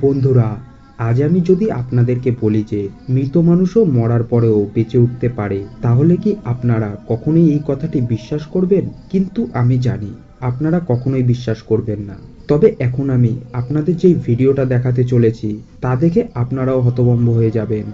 বন্ধুরা, আজ আমি যদি আপনাদেরকে বলি যে, মৃত মানুষও মরার পরেও বেঁচে উঠতে পারে, তাহলে কি আপনারা কখনোই এই কথাটি বিশ্বাস করবেন? কিন্তু আমি জানি, আপনারা কখনোই বিশ্বাস করবেন না। তবে এখন আমি আপনাদের যেই ভিডিওটা দেখাতে চলেছি, তা দেখে আপনারাও হতভম্ব হয়ে যাবেন।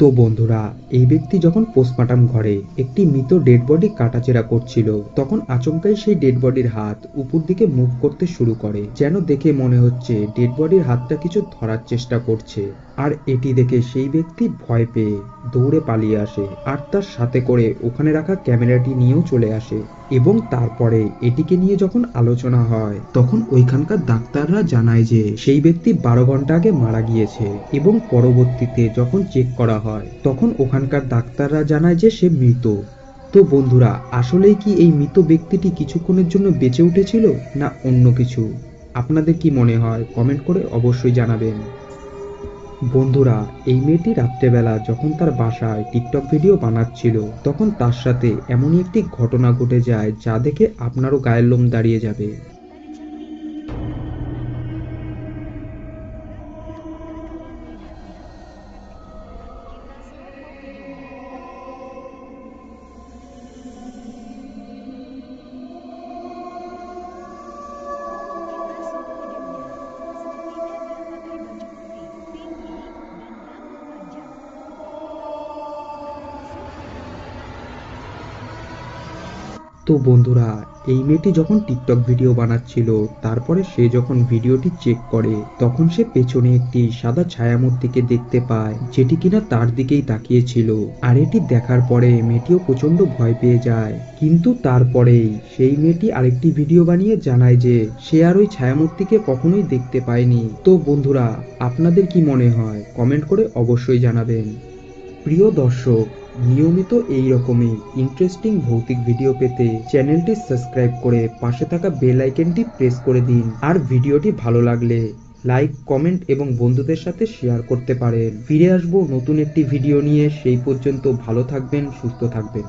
তো বন্ধুরা, এই ব্যক্তি যখন পোস্টমার্টাম ঘরে একটি মৃত ডেড বডি কাটাচেরা করছিল, তখন আচমকাই সেই ডেড বডির হাত উপর দিকে মুভ করতে শুরু করে, যেন দেখে মনে হচ্ছে ডেড বডির হাতটা কিছু ধরার চেষ্টা করছে। আর এটি দেখে সেই ব্যক্তি ভয় পেয়ে দৌড়ে পালিয়ে আসে, আর তার সাথে করে ওখানে রাখা ক্যামেরাটি নিয়েও চলে আসে। এবং তারপরে এটিকে নিয়ে যখন আলোচনা হয়, তখন ওইখানকার ডাক্তাররা জানায় যে সেই ব্যক্তি বারো ঘণ্টা আগে মারা গিয়েছে এবং পরবর্তীতে যখন চেক করা হয়, তখন ওখানকার ডাক্তাররা জানায় যে সে মৃত। তো বন্ধুরা, আসলেই কি এই মৃত ব্যক্তিটি কিছুক্ষণের জন্য বেঁচে উঠেছিল না অন্য কিছু? আপনাদের কি মনে হয়? কমেন্ট করে অবশ্যই জানাবেন। বন্ধুরা, এই মেয়েটি রাত্রেবেলা যখন তার বাসায় টিকটক ভিডিও বানাচ্ছিল, তখন তার সাথে এমনই একটি ঘটনা ঘটে যায় যা দেখে আপনারও গায়ের লোম দাঁড়িয়ে যাবে। তো বন্ধুরা, এই মেয়েটি যখন টিকটক ভিডিও বানাচ্ছিল, তারপরে সে যখন ভিডিওটি চেক করে, তখন সে পেছনে একটি সাদা ছায়ামূর্তিকে দেখতে পায়, যেটি কিনা তার দিকেই তাকিয়েছিল। আর এটি দেখার পরে মেয়েটিও প্রচণ্ড ভয় পেয়ে যায়। কিন্তু তারপরেই সেই মেয়েটি আরেকটি ভিডিও বানিয়ে জানায় যে, সে আর ওই ছায়ামূর্তিকে কখনোই দেখতে পায়নি। তো বন্ধুরা, আপনাদের কি মনে হয়? কমেন্ট করে অবশ্যই জানাবেন। প্রিয় দর্শক নিয়মিত এই রকমই ইন্টারেস্টিং ভৌতিক ভিডিও পেতে চ্যানেলটি সাবস্ক্রাইব করে পাশে থাকা বেল আইকনটি প্রেস করে দিন। আর ভিডিওটি ভালো লাগলে লাইক কমেন্ট এবং বন্ধুদের সাথে শেয়ার করতে পারেন। ফিরে আসব নতুন একটি ভিডিও নিয়ে। সেই পর্যন্ত ভালো থাকবেন, সুস্থ থাকবেন।